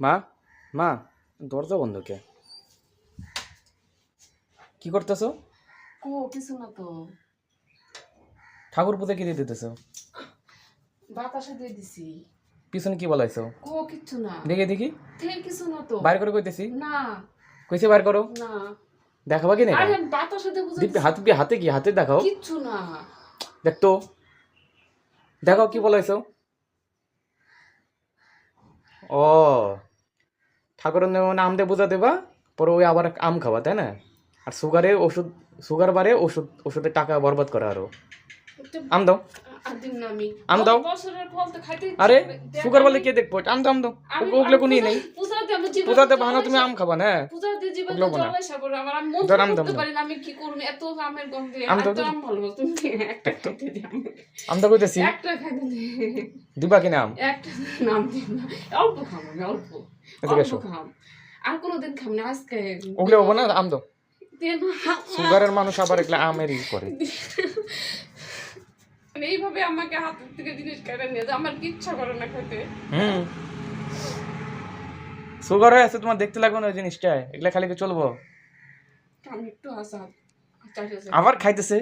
মা মা দরজা বন্ধ কে? কি করতেছো? কো কিছু না তো। ঠাকুর পুজো কি দিয়ে দিতেছো? বাতাসে দিয়ে দিছি। পিছনে কি বলাইছো? কো কিচ্ছু না। দেখি দেখি। তেল কিছু না তো। বাইর করে কইতেছি? না। কইছে বাইর করো। না। দেখাবা কি না আরে বাতাসে দিয়ে বুঝাই দিব্যি হাতে কি হাতে কি? হাতে দেখাও। কিচ্ছু না। দেখতো। দেখাও কি বলাইছো? ও। ঠাকুরের মানে আম দিয়ে বোঝা দেবা পরে ওই আবার আম খাওয়া তাই না? আর সুগারে ওষুধ সুগার বারে ওষুধ ওষুধের টাকা বরবাদ করে আরও। আম দাও। আমি দাও। আরে সুগার বলে কে দেখব? আম দাও আম দাও। ওগুলো কোনো নেই। পূজাতে আমার জীবনে পূজাতে বাহানা তুমি আম খাবা না? পূজাতে জীবনে। জল আমার আমি মন করতে পারি না আমি কি করব এত আমের গন্ধে। আম দাও। আম ভালো তুমি একটা আম। দাও কইতেছি। একটা খাইতে দিবা কিনা আম? একটা নাম দিন অল্প খাম আমি অল্প। অল্প। খাম। আর কোনোদিন খাম না আজকে ওগুলো হব না আম দাও। সুগারের মানুষ আবার এগুলো আমেরই করে। মানে এইভাবে আমাকে হাতের থেকে জিনিস কেটে নিয়ে আমার কি ইচ্ছা করে না খেতে। হুম। সুগার হয়ে আছে তোমার দেখতে লাগবে না ওই জিনিসটা। এগুলো খালি চলবো? আবার খাইতেছে?